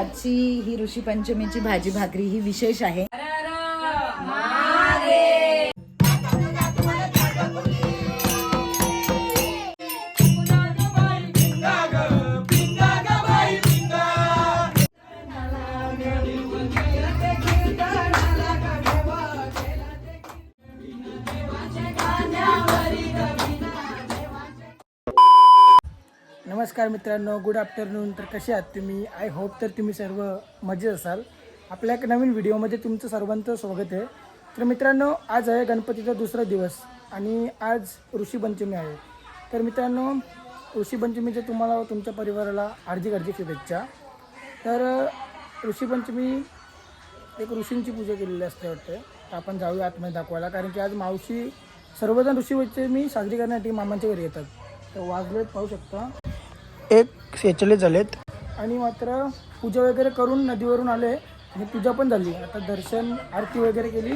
आजची ही ऋषी पंचमीची भाजी भाकरी ही विशेष आहे. नमस्कार मित्रांनो गुड आफ्टरनून तर कसे आहात तुम्ही? आय होप तर तुम्ही सर्व मजेत असाल. आपल्या एक नवीन व्हिडिओमध्ये तुमचं सर्वांचं स्वागत आहे. तर मित्रांनो आज आहे गणपतीचा दुसरा दिवस आणि आज ऋषीपंचमी आहे. तर मित्रांनो ऋषीपंचमीचं तुम्हाला तुमच्या परिवाराला हार्दिक हार्दिक शुभेच्छा. तर ऋषीपंचमी एक ऋषींची पूजा केलेली असते वाटते. तर आपण जाऊया आतमध्ये दाखवायला. कारण की आज मावशी सर्वजण ऋषीपंचमी साजरी करण्यासाठी मामांच्या घरी येतात. तर वाजलेत पाहू शकता. एक सेचले झालेत. आणि मात्र पूजा वगैरे करून नदीवरून आले. आणि पूजा पण झाली. आता दर्शन आरती वगैरे केली.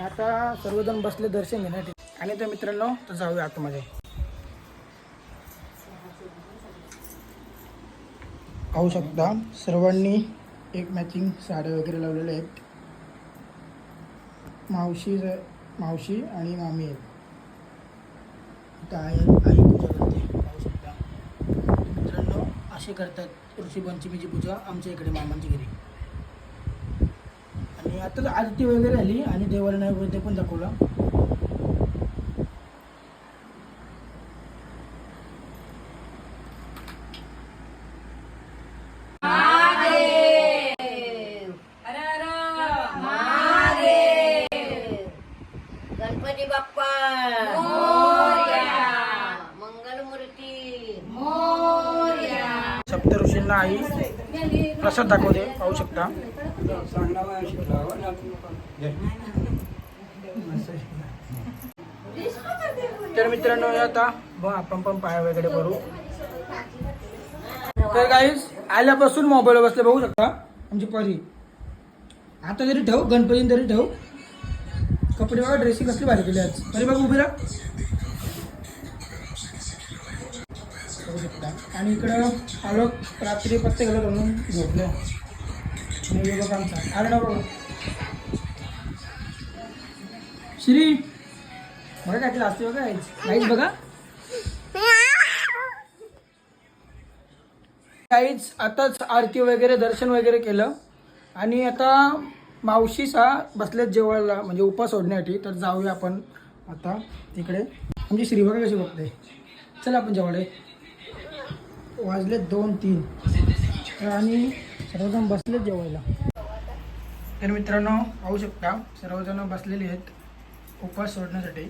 आता सर्वजण बसले दर्शन घेण्यासाठी. आणि त्या मित्रांनो तर जाऊया आतमध्ये. पाहू शकता सर्वांनी एक मॅचिंग साड्या वगैरे लावलेल्या आहेत. मावशी मावशी आणि मामी आहेत. आई आई पूजा करते पाहू शकता मित्रांनो असे करतात ऋषीपंचमीची पूजा आमच्या इकडे मामांच्या घरी. आणि आता आरती वगैरे आली आणि देवाला नैवेद्य पण दाखवला गणपती बाप्पा मंगलमूर्ती सप्त ऋषींना आई प्रसाद दाखवते पाहू शकता तर मित्रांनो आता आपण पण पाया वगैरे करू तर काहीच आल्यापासून मोबाईल बसले बघू शकता. आमची परी. आता जरी ठेव गणपती तरी ठेव. कपडे बघा ड्रेसिंग कसली भारी केली आज. परी बघ उभी राहा. बघू शकता. आणि इकडं आलो रात्री पत्ते गेलो म्हणून झोपले. आणि आलं ना बघू. श्री बघा काय केलं असते बघा काहीच बघा. काहीच आताच आरती वगैरे दर्शन वगैरे केलं. आणि आता मावशीसा बसलेत जेवायला म्हणजे उपास सोडण्यासाठी तर जाऊया आपण आता तिकडे. आमची श्री बघा कशी बघते. चला आपण जेवायला. वाजले दोन तीन. आणि सर्वजण बसलेत जेवायला. तर मित्रांनो पाहू शकता सर्वजण बसलेले आहेत. उपास सोडण्यासाठी.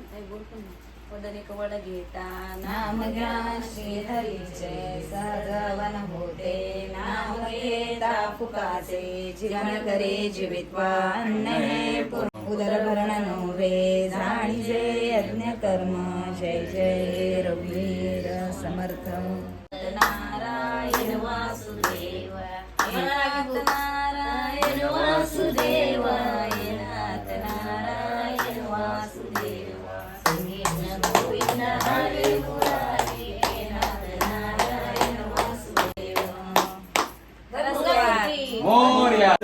वदने कवळ घेता नाम घ्या श्री हरीचे. सहजवन होते. नाम घेता फुकाचे. जीवन करे जीवित्वा अन्न हे उदर भरण नव्हे. जाणीजे यज्ञ कर्म. जय जय रघुवीर समर्थ. नारायण वासुदेव. नारायण वासुदेव.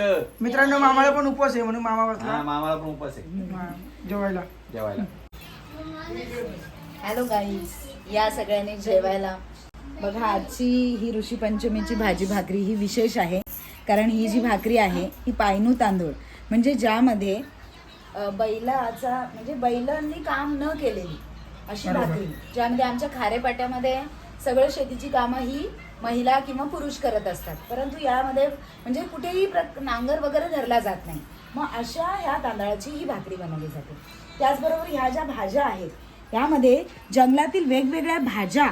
मित्रांनो मामाला पण उपवास आहे म्हणून मामा हा बसला मामाला पण उपास आहे. जेवायला. जेवायला. हॅलो गाईज या सगळ्यांनी जेवायला. बघा आजची ही ऋषी पंचमीची भाजी भाकरी ही विशेष आहे. कारण ही जी भाकरी आहे ही पायनू तांदूळ. म्हणजे ज्यामध्ये अ, बैलाचा म्हणजे बैलांनी काम न केलेली अशी बरोबर. भाकरी. ज्यामध्ये आमच्या खारेपाट्यामध्ये सगळं शेतीची कामं ही महिला किंवा पुरुष करत असतात. परंतु यामध्ये म्हणजे कुठेही प्र नांगर वगैरे धरला जात नाही. मग अशा ह्या तांदळाची ही भाकरी बनवली जाते. त्याचबरोबर ह्या ज्या भाज्या आहेत यामध्ये जंगलातील वेगवेगळ्या भाज्या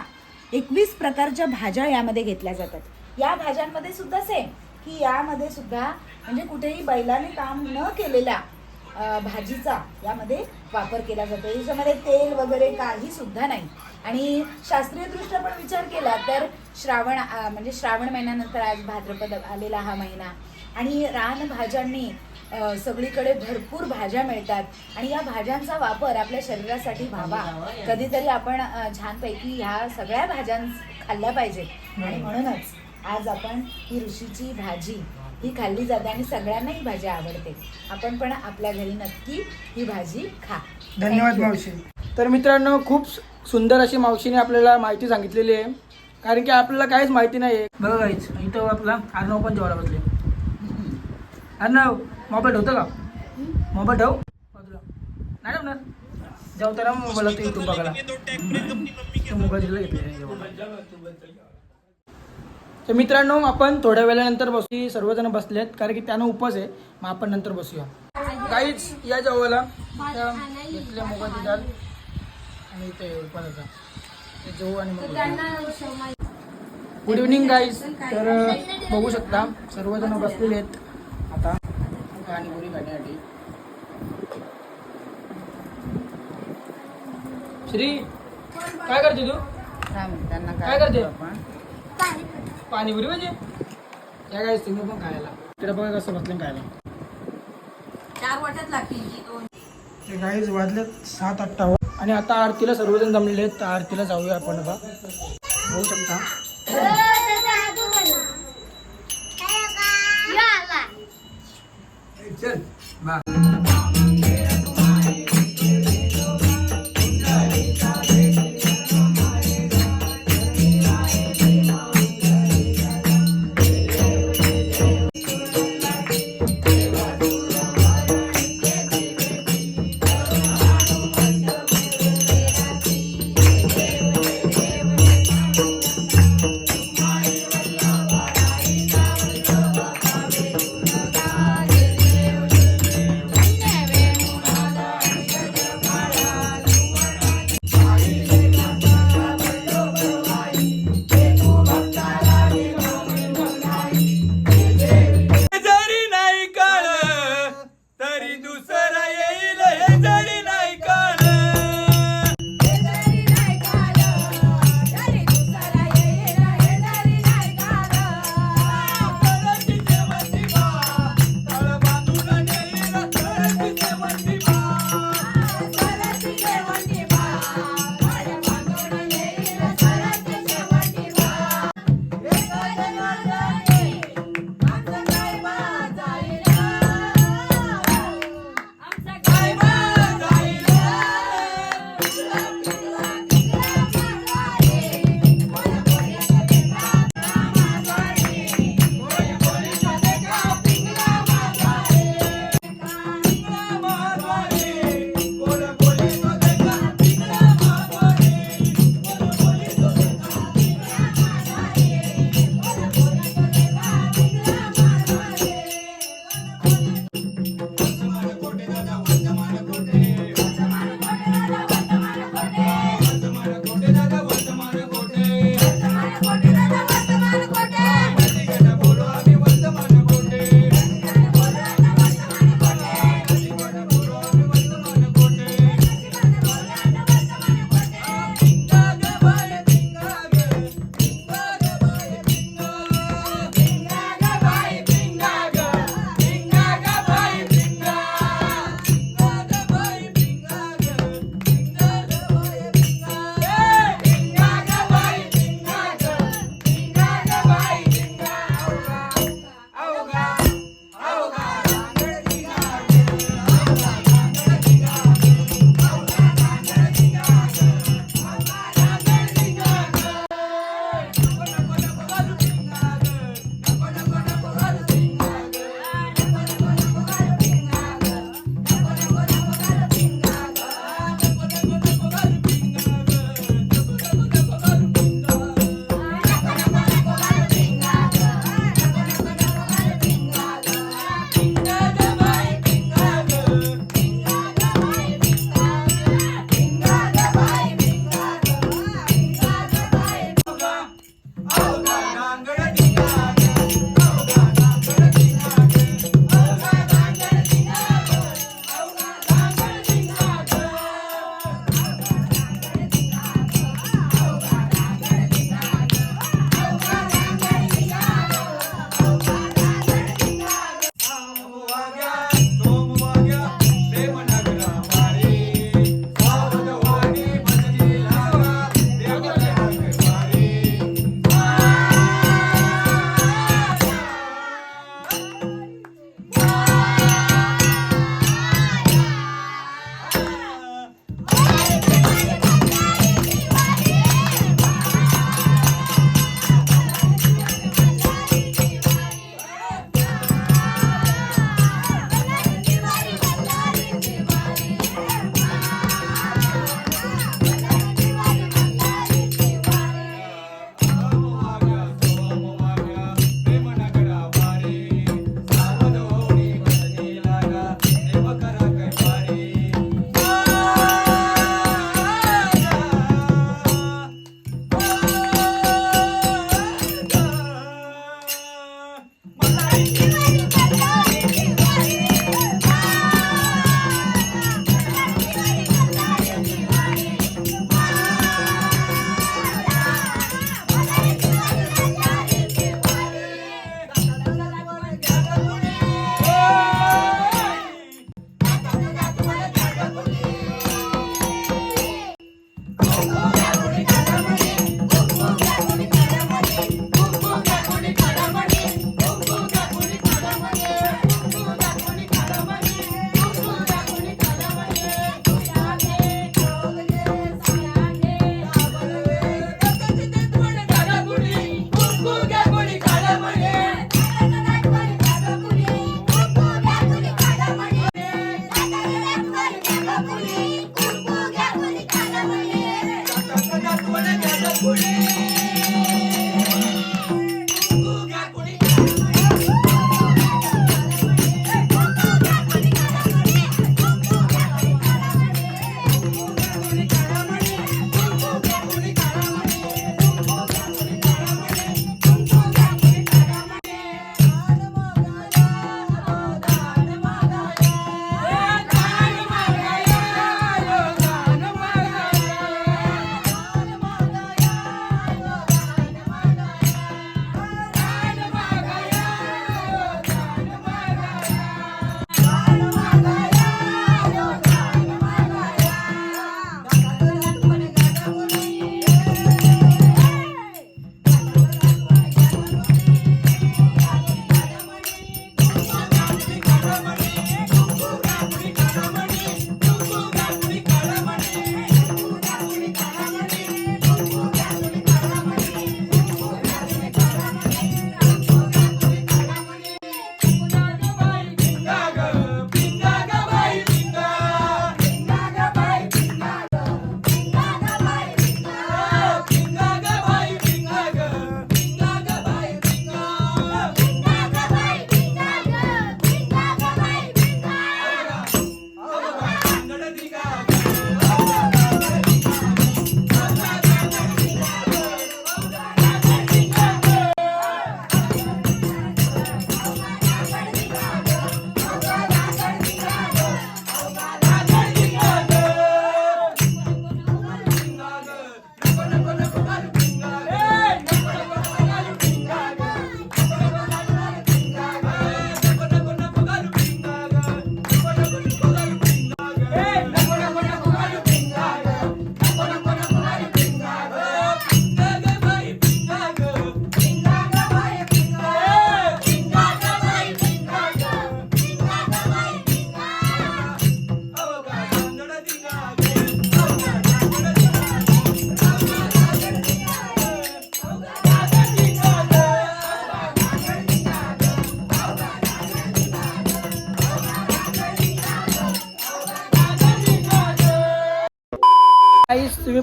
एकवीस प्रकारच्या भाज्या यामध्ये घेतल्या जातात. या भाज्यांमध्ये सुद्धा सेम की यामध्ये सुद्धा म्हणजे कुठेही बैलाने काम न केलेल्या भाजीचा यामध्ये वापर केला जातो. याच्यामध्ये तेल वगैरे काही सुद्धा नाही. आणि शास्त्रीयदृष्ट्या पण विचार केला तर श्रावण म्हणजे श्रावण महिन्यानंतर आज भाद्रपद आलेला हा महिना. आणि रानभाज्यांनी अ, सगळीकडे भरपूर भाज्या मिळतात. आणि या भाज्यांचा वापर आपल्या शरीरासाठी व्हावा. कधीतरी आपण छानपैकी ह्या सगळ्या भाज्या खाल्ल्या पाहिजेत. आणि म्हणूनच आज आपण ही ऋषीची भाजी ही खाल्ली जाते आणि सगळ्यांना ही भाजी आवडते. आपण पण आपल्या घरी नक्की ही भाजी खा. धन्यवाद. मावशी. तर मित्रांनो खूप सुंदर अशी मावशीने आपल्याला माहिती सांगितलेली आहे. कारण की आपल्याला काहीच माहिती नाही आहे बघा काहीच इथं आपला अर्णव पण जेवायला बसले अर्णव मोबाईल ठेवतं का? मोबाईल ठेव. बाजूला. नाही ठेवणार? जेवताना मोबाईल होतं युट्यूब बघायला. तर मोबाईल घेतले तर मित्रांनो आपण थोड्या वेळानंतर बसू सर्वजण बसलेत कारण की त्यांना उपवास आहे. मग आपण नंतर बसूया. काहीच या जेवायला. आणि ते उपवासाचा जेवू आणि मग. गुड इव्हनिंग गाईज तर बघू शकता सर्वजण बसलेले आहेत. आता पाणीपुरी खाण्यासाठी. श्री काय करते तू? त्यांना काय करते? पाणीपुरी म्हणजे? त्या काय तुम्ही पण खायला. इकडे बघा कसं बसले खायला. चार वाट्यात लागतील की दोन. ते गाईज वाजलेत सात अठ्ठावन्न आणि आता आरतीला सर्वजण जमलेले आहेत तर आरतीला जाऊया आपण आता होऊ शकता. चल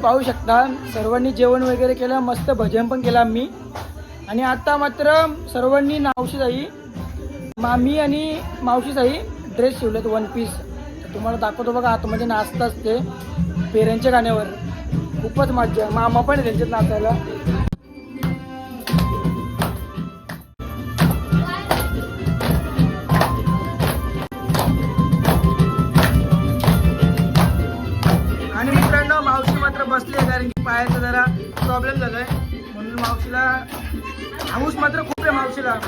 पाहू शकता. सर्वांनी जेवण वगैरे केलं मस्त भजन पण केलं आम्ही. आणि आता मात्र सर्वांनी नावशीसाई मामी आणि मावशीसाई ड्रेस शिवलेत वन पीस तुम्हाला दाखवतो बघा आतमध्ये नाचत असते पेऱ्यांच्या गाण्यावर. खूपच मज्जा. मामा पण त्यांच्यात नाचायला. म्हणून मावशीला. हाऊस मात्र खूप आहे मावशीला.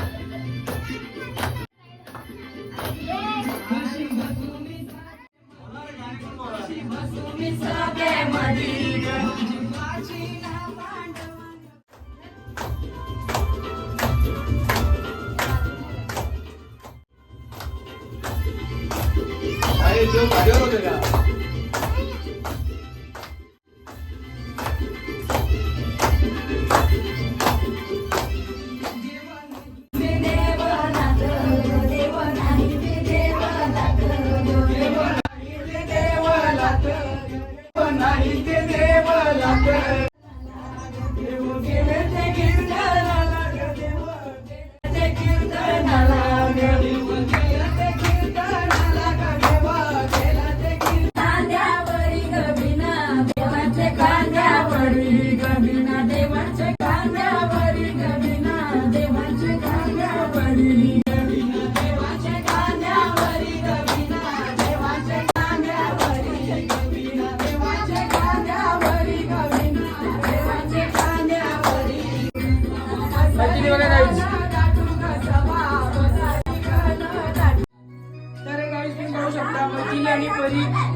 Daddy.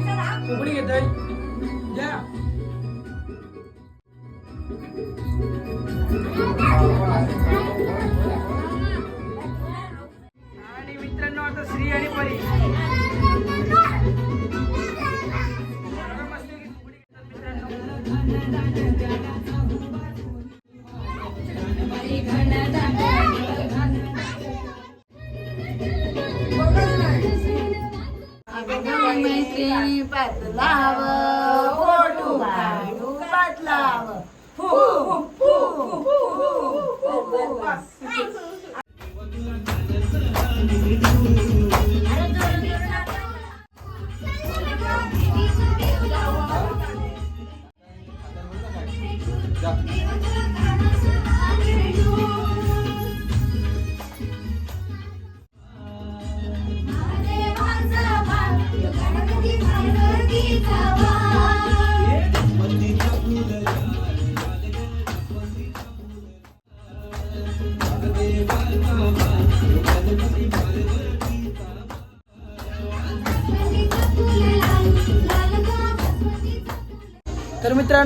पाटी पातलाव फोटू काढू पातलाव फू फू फू फू फू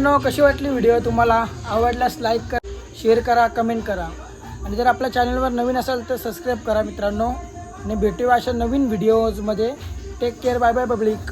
मित्रांनो कशी वाटली व्हिडिओ तुम्हाला आवडल्यास लाईक करा शेअर करा कमेंट करा. आणि जर आपल्या चॅनलवर नवीन असाल तर सबस्क्राईब करा मित्रांनो. आणि भेटूया अशा नवीन व्हिडिओजमध्ये take care bye bye public